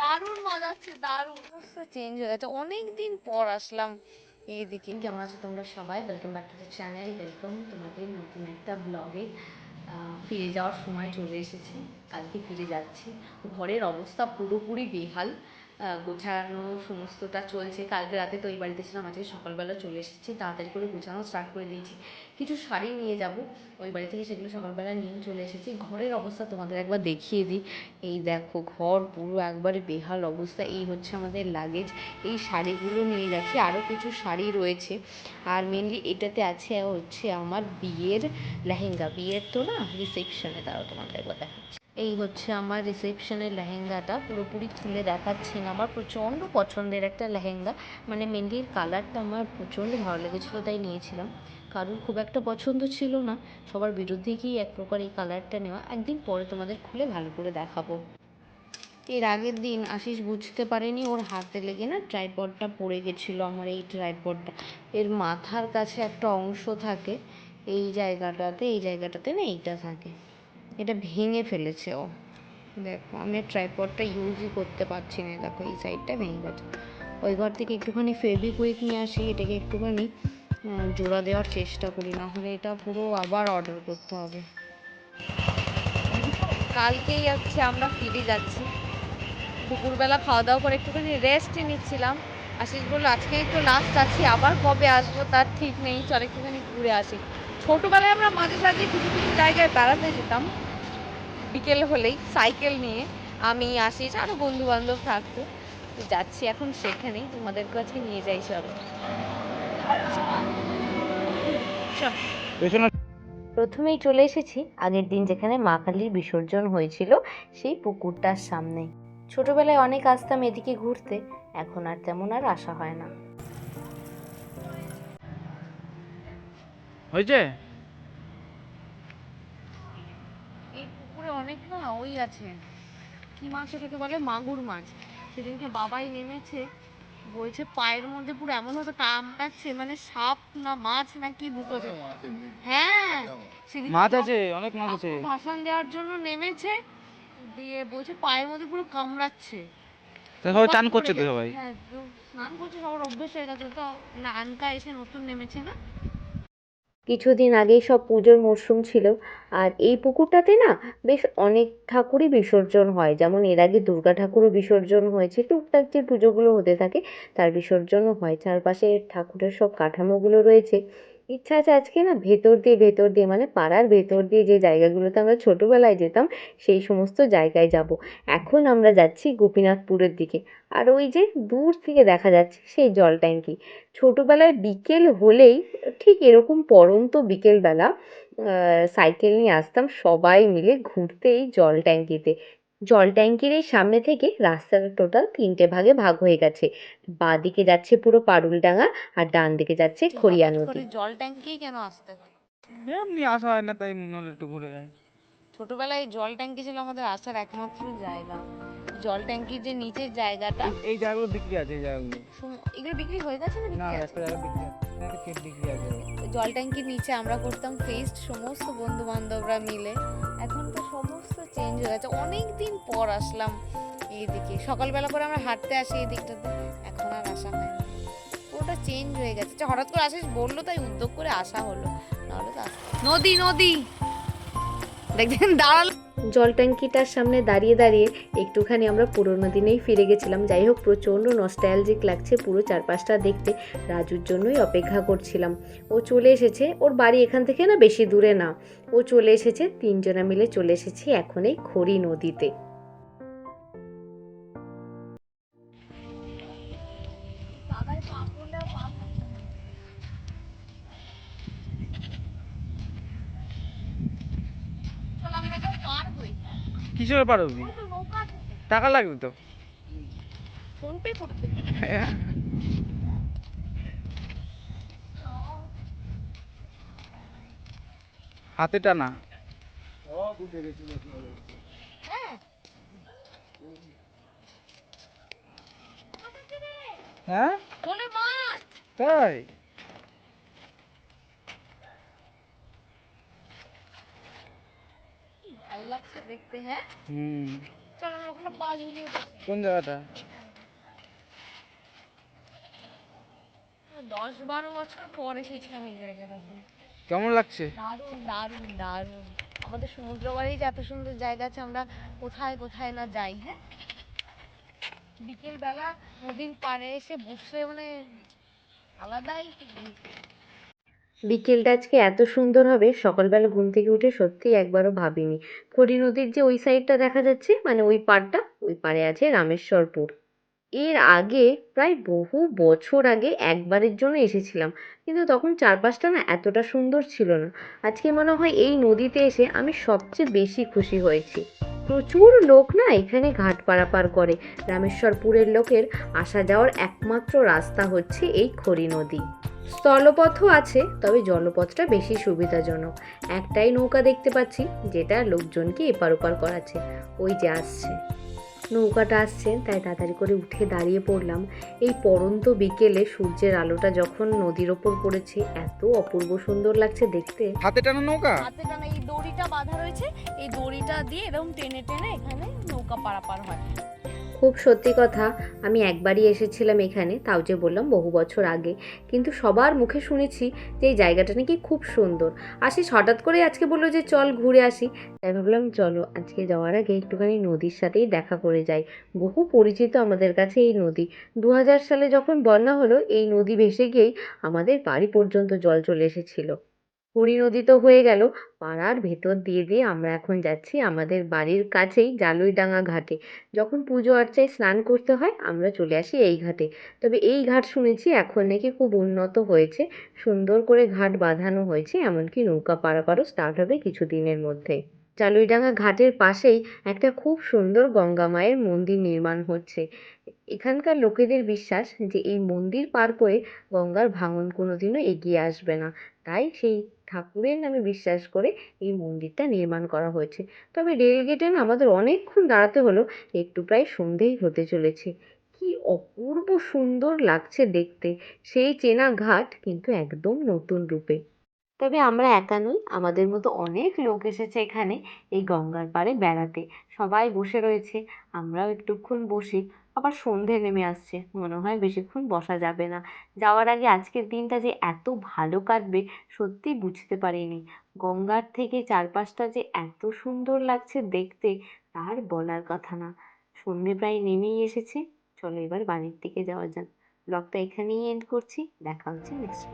দারুণ মজা হচ্ছে, দারুণ। চেঞ্জ হয়ে গেছে। অনেকদিন পর আসলাম এইদিকে। কেমন আছো তোমরা সবাই? Welcome back to the channel welcome তোমাদের নতুন একটা ব্লগে ফিরে যাওয়ার সময় চলে এসেছে। কালকে ফিরে যাচ্ছি। ঘরের অবস্থা পুরোপুরি বেহাল। গোছানো সমস্তটা চলছে। কালকে রাতে তো এই বাড়িতে ছিলাম, আজকে সকালবেলা চলে এসেছি। তাড়াতাড়ি করে গোছানো স্টার্ট করে দিয়েছি। কিছু শাড়ি নিয়ে যাব। ওই বাড়ি থেকে সেগুলো সকালবেলা নিয়ে চলে এসেছি। ঘরের অবস্থা তোমাদের একবার দেখিয়ে দিই। এই দেখো, ঘর পুরো একবারে বেহাল অবস্থা। এই হচ্ছে আমাদের লাগেজ এই শাড়িগুলো নিয়ে যাচ্ছি। আরও কিছু শাড়ি রয়েছে। আর মেনলি এটাতে আছে হচ্ছে আমার বিয়ের লেহেঙ্গা। বিয়ের তো না রিসেপশনে তাও তোমাদের একবার দেখাচ্ছি। এই হচ্ছে আমার রিসেপশনের লেহেঙ্গাটা। পুরোপুরি খুলে দেখাচ্ছি না, আমার প্রচণ্ড পছন্দের একটা লেহেঙ্গা। মানে এর কালারটা আমার প্রচণ্ড ভালো লেগেছিলো, তাই নিয়েছিলাম। কারোর খুব একটা পছন্দ ছিল না, সবার বিরুদ্ধে গিয়ে এক প্রকার এই কালারটা নেওয়া। একদিন পরে তোমাদের খুলে ভালো করে দেখাবো। এর আগের দিন আশিস বুঝতে পারেনি ওর হাতে লেগে না ট্রাইপডটা পড়ে গেছিল, আমার এই ট্রাইপডটা এর মাথার কাছে একটা অংশ থাকে, এই জায়গাটাতে এই জায়গাটাতে না এইটা থাকে। এটা ভেঙে ফেলেছে ও দেখো, আমি আর ট্রাইপডটা ইউজই করতে পারছি না। দেখো, এই সাইডটা ভেঙে গেছে। ওই ঘর থেকে একটুখানি ফেভিকুইক নিয়ে আসি, এটাকে একটুখানি জোড়া দেওয়ার চেষ্টা করি না হলে এটা পুরো আবার অর্ডার করতে হবে। কালকেই হচ্ছে আমরা ফিরে যাচ্ছি। দুপুরবেলা খাওয়া দাওয়া করে একটুখানি রেস্ট নিচ্ছিলাম। আশিস বলল, আজকে একটু লাস্ট আছি, আবার কবে আসব তার ঠিক নেই, চল একটুখানি ঘুরে আসি। ছোটোবেলায় আমরা মাঝে সাঝে কিছু কিছু জায়গায় বেড়াতে যেতাম। বিকেল হলেই সাইকেল নিয়ে আমি আসি আরও বন্ধু বান্ধব থাকতো যাচ্ছি এখন সেখানেই তোমাদের কাছে নিয়ে যাই চলো। প্রথমেই চলে এসেছি আগের দিন যেখানে মা কালীর বিসর্জন হয়েছিল সেই পুকুরটার সামনে। ছোটবেলায় অনেক আসতাম এদিকে ঘুরতে এখন আর তেমন আর আসা হয় না। হয়েছে এই পুকুরে অনেক না ওই আছে। কি মাছ এটাকে বলে? মাগুর মাছ। সেদিনকে বাবাই নেমেছে বলছে পায়ের মধ্যে পুরো এমন হতো কামড়াচ্ছে মানে সাপ না মাছ না কি ঢুকেছে হ্যাঁ সেদিন মাছ। আছে অনেক মাছ আছে। ভাসান দেওয়ার জন্য নেমেছে দিয়ে বলছে পায়ের মধ্যে পুরো কামড়াচ্ছে। সবাই চান করছে তো সবাই? হ্যাঁ তো স্নান করছে সবার অভ্যেস হয়ে গেছে। তো না আনকা এসে নতুন নেমেছে না? কিছুদিন আগেই সব পুজোর মরশুম ছিল আর এই পুকুরটাতে না বেশ অনেক ঠাকুরই বিসর্জন হয়। যেমন এর আগে দুর্গা ঠাকুরও বিসর্জন হয়েছে, টুকটাক যে পুজোগুলো হতে থাকে তার বিসর্জনও হয়। চারপাশে ঠাকুরের সব কাঠামোগুলো রয়েছে। ইচ্ছা আছে আজকে না ভেতর দিয়ে ভেতর দিয়ে মানে পাড়ার ভেতর দিয়ে যে জায়গাগুলোতে আমরা ছোটোবেলায় যেতাম সেই সমস্ত জায়গায় যাব। এখন আমরা যাচ্ছি গোপীনাথপুরের দিকে। আর ওই যে দূর থেকে দেখা যাচ্ছে সেই জল ট্যাঙ্কি ছোটোবেলায় বিকেল হলেই ঠিক এরকম পড়ন্ত বিকেলবেলা আহ, সাইকেল নিয়ে আসতাম সবাই মিলে ঘুরতে এই জল ট্যাঙ্কিতে। জল ট্যাঙ্কির এই সামনে থেকে রাস্তাটা টোটাল তিনটে ভাগে ভাগ হয়ে গেছে। বাঁ দিকে যাচ্ছে পুরো পারুলডাঙ্গা আর ডান দিকে যাচ্ছে খড়িয়া নদী। জল ট্যাঙ্কি কেন আসতে? হয়? এমনি আসা হয় না তাই মনে হলো একটু ঘুরে যায় ছোটবেলায় জল ট্যাঙ্কি ছিল আমাদের আসার একমাত্র জায়গা। জল ট্যাঙ্কির যে নিচের জায়গাটা এই জায়গাগুলো বিক্রি আছে এই জায়গাগুলো। এগুলো বিক্রি হয়ে গেছে না না বিক্রি আছে? বিক্রি আছে বিক্রি আছে। জল ট্যাঙ্কির নিচে আমরা করতাম ফেস্ট সমস্ত বন্ধু বান্ধবরা মিলে। এখন তো সমস্ত চেঞ্জ হয়ে গেছে। অনেক দিন পর আসলাম এইদিকে। সকালবেলা করে আমরা হাঁটতে আসি এই দিকটাতে এখন আর আসা হয় পুরোটা চেঞ্জ হয়ে গেছে। আচ্ছা, হঠাৎ করে আসিস বলল তাই উদ্যোগ করে আসা হলো। নাহলে তো নদী নদী। দেখছেন দাঁড়াল। জল ট্যাঙ্কিটার সামনে দাঁড়িয়ে দাঁড়িয়ে একটুখানি আমরা পুরোনো দিনেই ফিরে গেছিলাম। যাই হোক, প্রচণ্ড নস্টাইলজিক লাগছে পুরো চারপাশটা দেখতে। রাজুর জন্যই অপেক্ষা করছিলাম। ও চলে এসেছে, ওর বাড়ি এখান থেকে না বেশি দূরে না। ও চলে এসেছে, তিনজনা মিলে চলে এসেছি এখন এই খড়ি নদীতে। কিসের পারবি টাকা লাগবে তো? ফোন পে করতে হাতে টানা? হ্যাঁ। তাই ভালো লাগছে দেখতে হ্যাঁ? হুম। চলো ওখানে বসি। কোন জায়গাটা? দশ বারো বছর পর এই জায়গাটাতে কেমন লাগছে? দারুণ দারুণ দারুণ। আমাদের সমুদ্র বাড়ি এত সুন্দর জায়গা আছে আমরা কোথায় কোথায় না যাই হ্যাঁ? বিকেল বেলা নদীর পাড়ে এসে বসলে মানে আলাদাই। বিকেলটা আজকে এত সুন্দর হবে, সকালবেলা ঘুম থেকে উঠে সত্যি একবারও ভাবিনি। খড়ি নদীর যে ওই সাইডটা দেখা যাচ্ছে মানে ওই পাড়টা, ওই পাড়ে আছে রামেশ্বরপুর। এর আগে প্রায় বহু বছর আগে একবারের জন্য এসেছিলাম, কিন্তু তখন চারপাশটা না এতটা সুন্দর ছিল না। আজকে মনে হয় এই নদীতে এসে আমি সবচেয়ে বেশি খুশি হয়েছি। প্রচুর লোক না এখানে ঘাট পারাপার করে। রামেশ্বরপুরের লোকের আসা যাওয়ার একমাত্র রাস্তা হচ্ছে এই খড়ি নদী। স্থলপথও আছে তবে জলপথটা বেশি সুবিধাজনক। একটাই নৌকা দেখতে পাচ্ছি যেটা লোকজনকে এপার ওপার করাচ্ছে। ওই যে আসছে। নৌকাটা আসছে তাই তাড়াতাড়ি করে উঠে দাঁড়িয়ে পড়লাম। এই পরন্ত বিকেলে সূর্যের আলোটা যখন নদীর ওপর পড়েছে এত অপূর্ব সুন্দর লাগছে দেখতে। হাতে টানা নৌকা? হাতে টানা এই দড়িটা বাঁধা রয়েছে এই দড়িটা দিয়ে এরকম টেনে টেনে এখানে নৌকা পারাপার হয়। খুব সত্যি কথা, আমি একবারই এসেছিলাম এখানে, তাও যে বললাম বহু বছর আগে। কিন্তু সবার মুখে শুনেছি যে এই জায়গাটা নাকি খুব সুন্দর। আশিস হঠাৎ করে আজকে বলল যে চল ঘুরে আসি। তাই ভাবলাম চলো, আজকে যাওয়ার আগে একটুখানি নদীর সাথেই দেখা করে যাই। বহু পরিচিত আমাদের কাছে এই নদী। দু হাজার সালে যখন বন্যা হলো, এই নদী ভেসে গিয়েই আমাদের বাড়ি পর্যন্ত জল চলে এসেছিল। হরি নদী তো হয়ে গেল। পাড়ার ভেতর দিয়ে দিয়ে আমরা এখন যাচ্ছি আমাদের বাড়ির কাছেই জালুইডাঙ্গা ঘাটে। যখন পুজো আর্চায় স্নান করতে হয়, আমরা চলে আসি এই ঘাটে। তবে এই ঘাট শুনেছি এখন নাকি খুব উন্নত হয়েছে। সুন্দর করে ঘাট বাঁধানো হয়েছে, এমনকি নৌকা পারাপারও স্টার্ট হবে কিছু দিনের মধ্যে। জালুইডাঙ্গা ঘাটের পাশেই একটা খুব সুন্দর গঙ্গা মায়ের মন্দির নির্মাণ হচ্ছে। এখানকার লোকেদের বিশ্বাস যে এই মন্দির পার করে গঙ্গার ভাঙন কোনোদিনও এগিয়ে আসবে না। তাই সেই ঠাকুরের নামে বিশ্বাস করে এই মন্দিরটা নির্মাণ করা হয়েছে। তবে রেলগেটে না আমাদের অনেকক্ষণ দাঁড়াতে হলো, একটু প্রায় সন্ধেই হতে চলেছে। কি অপূর্ব সুন্দর লাগছে দেখতে। সেই চেনা ঘাট কিন্তু একদম নতুন রূপে। তবে আমরা একা নই, আমাদের মতো অনেক লোক এসেছে এখানে এই গঙ্গার পাড়ে বেড়াতে। সবাই বসে রয়েছে, আমরাও একটুক্ষণ বসি, আবার সন্ধে নেমে আসছে। মনে হয় বেশিক্ষণ বসা যাবে না। যাওয়ার আগে আজকের দিনটা যে এত ভালো কাটবে, সত্যি বুঝতে পারিনি। গঙ্গার থেকে চারপাশটা যে এত সুন্দর লাগছে দেখতে, তার বলার কথা না। সন্ধে প্রায় নেমেই এসেছে। চলো এবার বাড়ির দিকে যাওয়া যাক। ব্লগটা এখানেই এন্ড করছি। দেখা হচ্ছে নেক্সট